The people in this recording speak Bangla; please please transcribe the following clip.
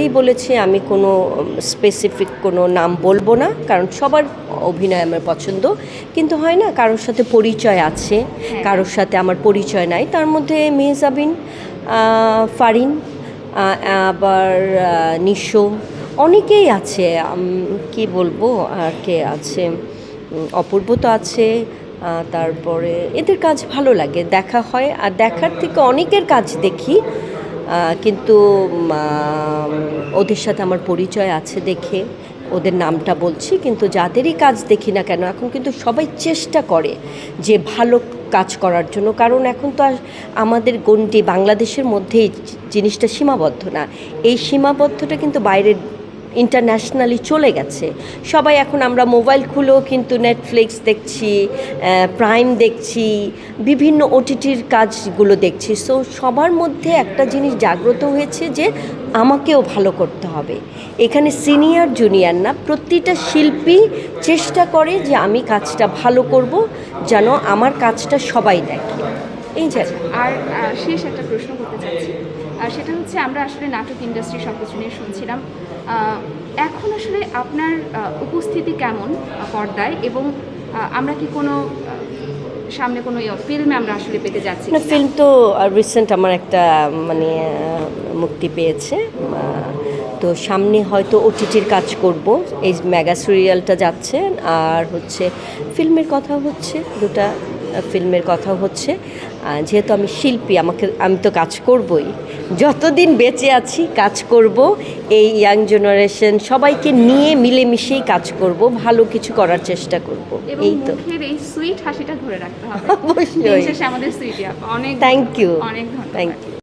এই বলেছে আমি কোনো স্পেসিফিক কোনো নাম বলব না কারণ সবার অভিনয় আমার পছন্দ। কিন্তু হয় না কারোর সাথে পরিচয় আছে কারোর সাথে আমার পরিচয় নাই। তার মধ্যে মেহজাবিন ফারিন আবার নিশো অনেকেই আছে কি বলব আর কে আছে অপূর্ব তো আছে তারপরে এদের কাজ ভালো লাগে দেখা হয়। আর দেখার থেকে অনেকের কাজ দেখি কিন্তু ওদের সাথে আমার পরিচয় আছে দেখে, ওদের নামটা বলছি, কিন্তু যাদেরই কাজ দেখি না কেন, এখন কিন্তু সবাই চেষ্টা করে যে ভালো কাজ করার জন্য, কারণ এখন তো আর আমাদের গণ্ডি বাংলাদেশের মধ্যেই জিনিসটা সীমাবদ্ধ না। এই সীমাবদ্ধটা কিন্তু বাইরের ইন্টারন্যাশনালি চলে গেছে। সবাই এখন আমরা মোবাইল খুলেও কিন্তু নেটফ্লিক্স দেখছি প্রাইম দেখছি, বিভিন্ন ওটিটির কাজগুলো দেখছি। সো সবার মধ্যে একটা জিনিস জাগ্রত হয়েছে যে আমাকেও ভালো করতে হবে। এখানে সিনিয়র জুনিয়র না, প্রতিটা শিল্পী চেষ্টা করে যে আমি কাজটা ভালো করব, যেন আমার কাজটা সবাই দেখে। এই যে আর শেষ একটা প্রশ্ন করতে চাচ্ছি। আর সেটা হচ্ছে আমরা আসলে নাটক ইন্ডাস্ট্রি সব কিছু নিয়ে শুনছিলাম। এখন আসলে আপনার উপস্থিতি কেমন পর্দায়? এবং আমরা কি কোনো সামনে কোনো ফিল্মে আমরা আসলে পেতে যাচ্ছি না ফিল্ম তো রিসেন্ট আমার একটা মানে মুক্তি পেয়েছে। তো সামনে হয়তো ওটিটির কাজ করব। এই মেগা সিরিয়ালটা যাচ্ছে। আর হচ্ছে ফিল্মের কথা হচ্ছে দুটা ফিল্মের কথা হচ্ছে। যেহেতু আমি শিল্পী আমাকে আমি তো কাজ করবই। যতদিন বেঁচে আছি কাজ করব। এই ইয়াং জেনারেশন সবাইকে নিয়ে মিলেমিশেই কাজ করব ভালো কিছু করার চেষ্টা করব। এই তো। এই সুইট হাসিটা ধরে রাখতে হবে। অবশ্যই। আমাদের সুইটি অনেক থ্যাংক ইউ অনেক ধন্যবাদ। Thank you